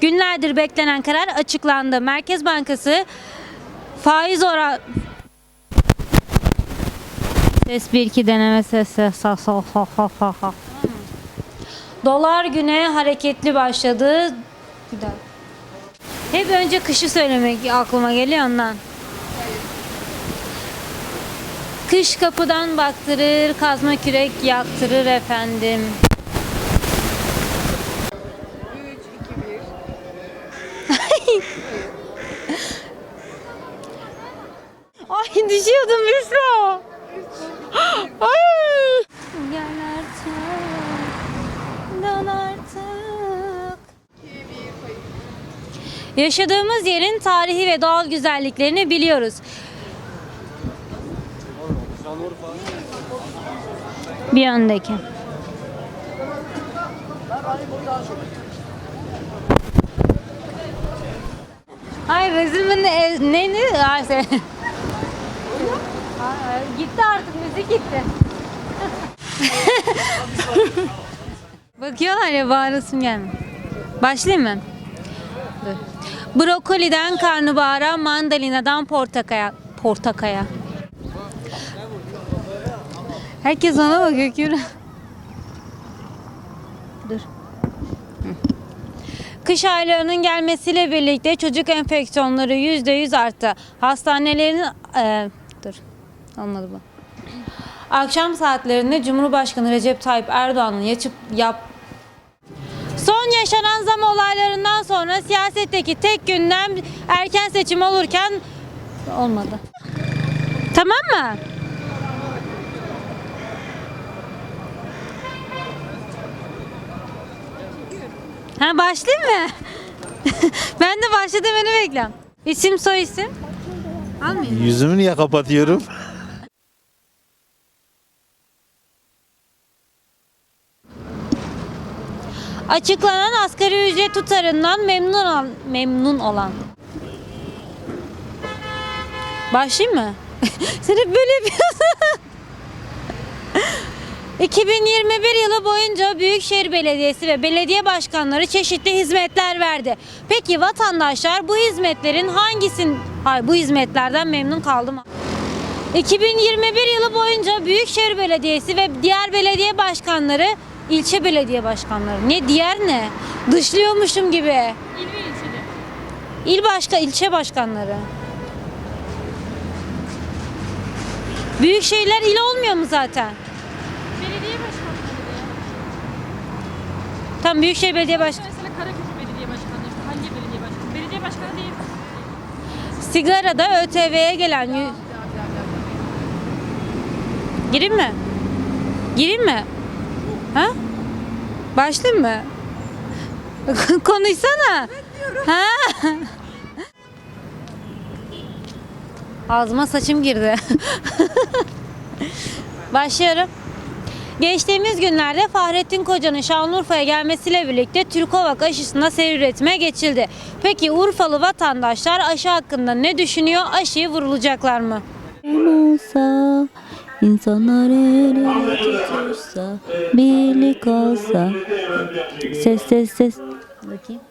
Günlerdir beklenen karar açıklandı. Merkez Bankası faiz oran Ses 1 2 deneme sesi. Sa sa ha ha ha ha. Dolar güne hareketli başladı. Daha. Hep önce kışı söylemek aklıma geliyor ondan. Kış kapıdan baktırır, kazma kürek yaktırır efendim. 3, 2, 1. Ay düşüyordum Büşra. Ay. Gel artık. Dön artık. Yaşadığımız yerin tarihi ve doğal güzelliklerini biliyoruz. Bir öndeki. Ay rezil mi ne? Ne? ne? Ay, gitti artık müzik gitti. Bakıyorlar ya bağırasım gelmiyor. Başlayayım mı? Brokoliden karnabahara, mandalinadan portakaya. Portakaya. Herkes ona bakıyor Kübra. Dur. Kış aylarının gelmesiyle birlikte çocuk enfeksiyonları %100 arttı. Hastanelerin... Eee, dur. Olmadı bu. Akşam saatlerinde Cumhurbaşkanı Recep Tayyip Erdoğan'ın yapıp yap Son yaşanan zam olaylarından sonra siyasetteki tek gündem erken seçim olurken olmadı. Tamam mı? Ha başlayayım mı? ben de başladım beni bekliyorum. İsim soy isim? Almayayım. Yüzümü niye kapatıyorum? Açıklanan asgari ücret tutarından memnun olan, memnun olan. Başlayayım mı? Sen hep böyle yapıyorsun. 2021 yılı boyunca Büyükşehir Belediyesi ve belediye başkanları çeşitli hizmetler verdi. Peki vatandaşlar bu hizmetlerin hangisin Hayır, bu hizmetlerden memnun kaldı mı? 2021 yılı boyunca Büyükşehir Belediyesi ve diğer belediye başkanları, ilçe belediye başkanları. Ne diğer ne? Dışlıyormuşum gibi. İl ve ilçede. İl başka, ilçe başkanları. Büyük şehirler il olmuyor mu zaten? Belediye başkanları. Tam Büyükşehir Belediye Baş Mesela Karaköprü Belediye Başkanı işte hangi belediye başkanı? Belediye başkanı değil. Sigarada ÖTV'ye gelen yü- Gireyim mi? Gireyim mi? Ha? Başlayayım mı? Konuşsana. Ha? Ağzıma saçım girdi. Başlıyorum. Geçtiğimiz günlerde Fahrettin Koca'nın Şanlıurfa'ya gelmesiyle birlikte Türkovak aşısına seri üretime geçildi. Peki Urfalı vatandaşlar aşı hakkında ne düşünüyor? Aşıyı vurulacaklar mı? olsa insanlar el ele tutuşsa birlik olsa. Ses ses ses. Bakayım